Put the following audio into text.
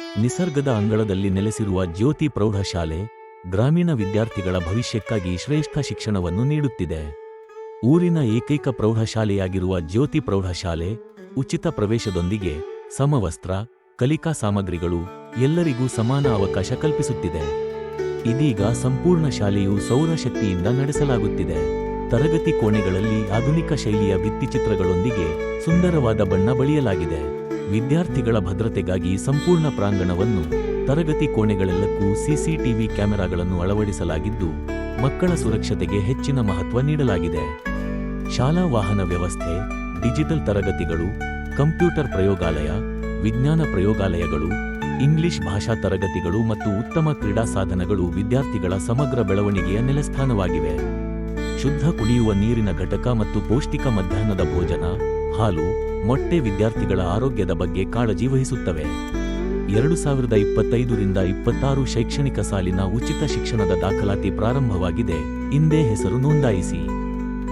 ನಿಸರ್ಗದ ಅಂಗಳದಲ್ಲಿ ನೆಲೆಸಿರುವ ಜ್ಯೋತಿ ಪ್ರೌಢಶಾಲೆ ಗ್ರಾಮೀಣ ವಿದ್ಯಾರ್ಥಿಗಳ ಭವಿಷ್ಯಕ್ಕಾಗಿ ಶ್ರೇಷ್ಠ ಶಿಕ್ಷಣವನ್ನು ನೀಡುತ್ತಿದೆ. ಊರಿನ ಏಕೈಕ ಪ್ರೌಢಶಾಲೆಯಾಗಿರುವ ಜ್ಯೋತಿ ಪ್ರೌಢಶಾಲೆ ಉಚಿತ ಪ್ರವೇಶದೊಂದಿಗೆ ಸಮವಸ್ತ್ರ, ಕಲಿಕಾ ಸಾಮಗ್ರಿಗಳು ಎಲ್ಲರಿಗೂ ಸಮಾನ ಅವಕಾಶ ಕಲ್ಪಿಸುತ್ತಿದೆ. ಇದೀಗ ಸಂಪೂರ್ಣ ಶಾಲೆಯು ಸೌರಶಕ್ತಿಯಿಂದ ನಡೆಸಲಾಗುತ್ತಿದೆ. ತರಗತಿ ಕೋಣೆಗಳಲ್ಲಿ ಆಧುನಿಕ ಶೈಲಿಯ ಭಿತ್ತಿಚಿತ್ರಗಳೊಂದಿಗೆ ಸುಂದರವಾದ ಬಣ್ಣ ಬಳಿಯಲಾಗಿದೆ. ವಿದ್ಯಾರ್ಥಿಗಳ ಭದ್ರತೆಗಾಗಿ ಸಂಪೂರ್ಣ ಪ್ರಾಂಗಣವನ್ನು ತರಗತಿ ಕೋಣೆಗಳೆಲ್ಲಕ್ಕೂ ಸಿಸಿಟಿವಿ ಕ್ಯಾಮೆರಾಗಳನ್ನು ಅಳವಡಿಸಲಾಗಿದ್ದು, ಮಕ್ಕಳ ಸುರಕ್ಷತೆಗೆ ಹೆಚ್ಚಿನ ಮಹತ್ವ ನೀಡಲಾಗಿದೆ. ಶಾಲಾ ವಾಹನ ವ್ಯವಸ್ಥೆ, ಡಿಜಿಟಲ್ ತರಗತಿಗಳು, ಕಂಪ್ಯೂಟರ್ ಪ್ರಯೋಗಾಲಯ, ವಿಜ್ಞಾನ ಪ್ರಯೋಗಾಲಯಗಳು, ಇಂಗ್ಲಿಷ್ ಭಾಷಾ ತರಗತಿಗಳು ಮತ್ತು ಉತ್ತಮ ಕ್ರೀಡಾ ಸಾಧನಗಳು ವಿದ್ಯಾರ್ಥಿಗಳ ಸಮಗ್ರ ಬೆಳವಣಿಗೆಯ ನೆಲೆಸ್ಥಾನವಾಗಿವೆ. ಶುದ್ಧ ಕುಡಿಯುವ ನೀರಿನ ಘಟಕ ಮತ್ತು ಪೌಷ್ಟಿಕ ಮಧ್ಯಾಹ್ನದ ಭೋಜನ, ಹಾಲು ಮೊಟ್ಟೆ ವಿದ್ಯಾರ್ಥಿಗಳ ಆರೋಗ್ಯದ ಬಗ್ಗೆ ಕಾಳಜಿ ವಹಿಸುತ್ತವೆ. ಎರಡು ಸಾವಿರದ ಇಪ್ಪತ್ತೈದರಿಂದ ಇಪ್ಪತ್ತಾರು ಶೈಕ್ಷಣಿಕ ಸಾಲಿನ ಉಚಿತ ಶಿಕ್ಷಣದ ದಾಖಲಾತಿ ಪ್ರಾರಂಭವಾಗಿದೆ. ಇಂದೇ ಹೆಸರು ನೋಂದಾಯಿಸಿ.